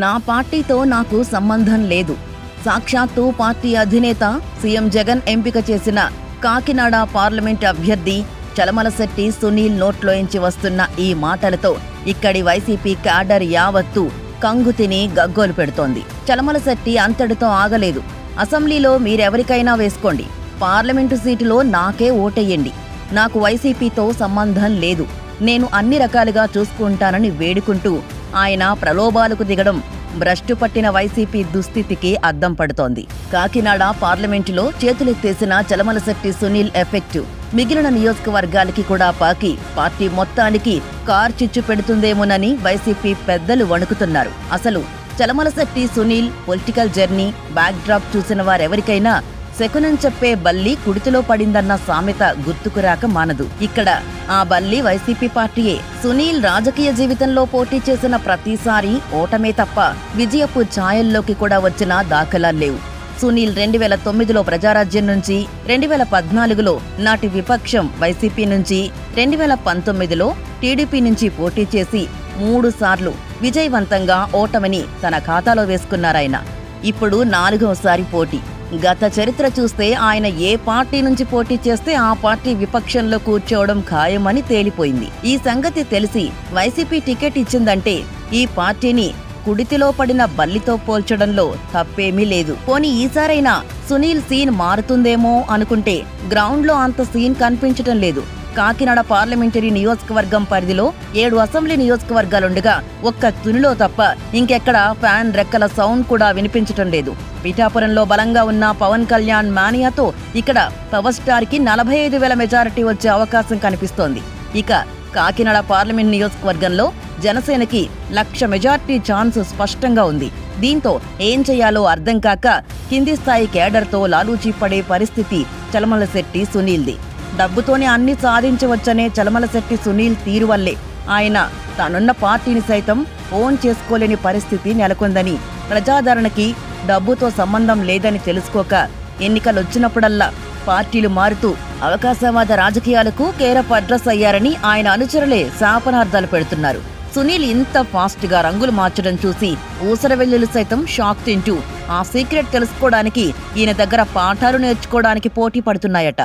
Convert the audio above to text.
నా పార్టీతో నాకు సంబంధం లేదు. సాక్షాత్తు పార్టీ అధినేత సీఎం జగన్ ఎంపిక చేసిన కాకినాడ పార్లమెంట్ అభ్యర్థి చలమలశెట్టి సునీల్ నోట్లోంచి వస్తున్న ఈ మాటలతో ఇక్కడి వైసీపీ క్యాడర్ యావత్తు కంగు తిని గగ్గోలు పెడుతోంది. చలమలశెట్టి అంతటితో ఆగలేదు. అసెంబ్లీలో మీరెవరికైనా వేసుకోండి. పార్లమెంటు సీటులో నాకే ఓటెయ్యండి నాకు వైసీపీతో సంబంధం లేదు. నేను అన్ని రకాలుగా చూసుకుంటానని వేడుకుంటూ ఆయన ప్రలోభాలకు దిగడం భ్రష్టు పట్టిన వైసీపీ దుస్థితికి అద్దం పడుతోంది. కాకినాడ పార్లమెంటులో చేతులెత్తేసిన చలమలశెట్టి సునీల్ ఎఫెక్ట్. మిగిలిన నియోజకవర్గాలకి కూడా పాకి పార్టీ మొత్తానికి కార్ చిచ్చు పెడుతుందేమోనని వైసీపీ పెద్దలు వణుకుతున్నారు. అసలు Chalamalasetti Sunil political journey backdrop చూసిన వారెవరికైనా శకునం చెప్పే బల్లి కుడితిలో పడిందన్న సామెత గుర్తుకురాక మానదు. ఇక్కడ ఆ బల్లి వైసీపీ పార్టీయే. సునీల్ రాజకీయ జీవితంలో పోటీ చేసిన ప్రతిసారి ఓటమే తప్ప విజయపు ఛాయల్లోకి కూడా వచ్చిన దాఖలా లేవు. సునీల్ రెండు వేల తొమ్మిదిలో ప్రజారాజ్యం నుంచి రెండు వేల పద్నాలుగులో నాటి విపక్షం వైసీపీ నుంచి రెండు వేల పంతొమ్మిదిలో టీడీపీ నుంచి పోటీ చేసి మూడు సార్లు విజయవంతంగా ఓటమిని తన ఖాతాలో వేసుకున్నారాయన. ఇప్పుడు నాలుగవసారి పోటీ. గత చరిత్ర చూస్తే ఆయన ఏ పార్టీ నుంచి పోటీ చేస్తే ఆ పార్టీ విపక్షంలో కూర్చోవడం ఖాయమని తేలిపోయింది. ఈ సంగతి తెలిసి వైసీపీ టికెట్ ఇచ్చిందంటే ఈ పార్టీని కుడితిలో పడిన బల్లితో పోల్చడంలో తప్పేమీ లేదు. పోనీ ఈసారైనా సునీల్ సీన్ మారుతుందేమో అనుకుంటే గ్రౌండ్లో అంత సీన్ కనిపించటం లేదు. కాకినాడ పార్లమెంటరీ నియోజకవర్గం పరిధిలో ఏడు అసెంబ్లీ నియోజకవర్గాలుండగా ఒక్క తునిలో తప్ప ఇంకెక్కడ ఫ్యాన్ రెక్కల సౌండ్ కూడా వినిపించటం లేదు. పిఠాపురంలో బలంగా ఉన్న పవన్ కళ్యాణ్ మానియాతో ఇక్కడ పవర్ స్టార్కి నలభై ఐదు వేల మెజారిటీ వచ్చే అవకాశం కనిపిస్తోంది. ఇక కాకినాడ పార్లమెంట్ నియోజకవర్గంలో జనసేనకి లక్ష మెజార్టీ ఛాన్స్ స్పష్టంగా ఉంది. దీంతో ఏం చేయాలో అర్థం కాక కింది స్థాయి కేడర్తో లాలూచీ పడే పరిస్థితి చలమలశెట్టి సునీల్ది. డబ్బుతోనే అన్ని సాధించవచ్చనే చలమలశెట్టి సునీల్ తీరు వల్లే ఆయన తనున్న పార్టీని సైతం ఓన్ చేసుకోలేని పరిస్థితి నెలకొందని ప్రజాదరణకి డబ్బుతో సంబంధం లేదని తెలుసుకోక ఎన్నికలొచ్చినప్పుడల్లా పార్టీలు మారుతూ అవకాశవాద రాజకీయాలకు కేరప్ అడ్రస్ అయ్యారని ఆయన అనుచరులే శాపనార్థాలు పెడుతున్నారు. సునీల్ ఇంత ఫాస్ట్గా రంగులు మార్చడం చూసి ఊసరవెల్లులు సైతం షాక్ తింటూ ఆ సీక్రెట్ తెలుసుకోవడానికి ఈయన దగ్గర పాఠాలు నేర్చుకోవడానికి పోటీ పడుతున్నాయట.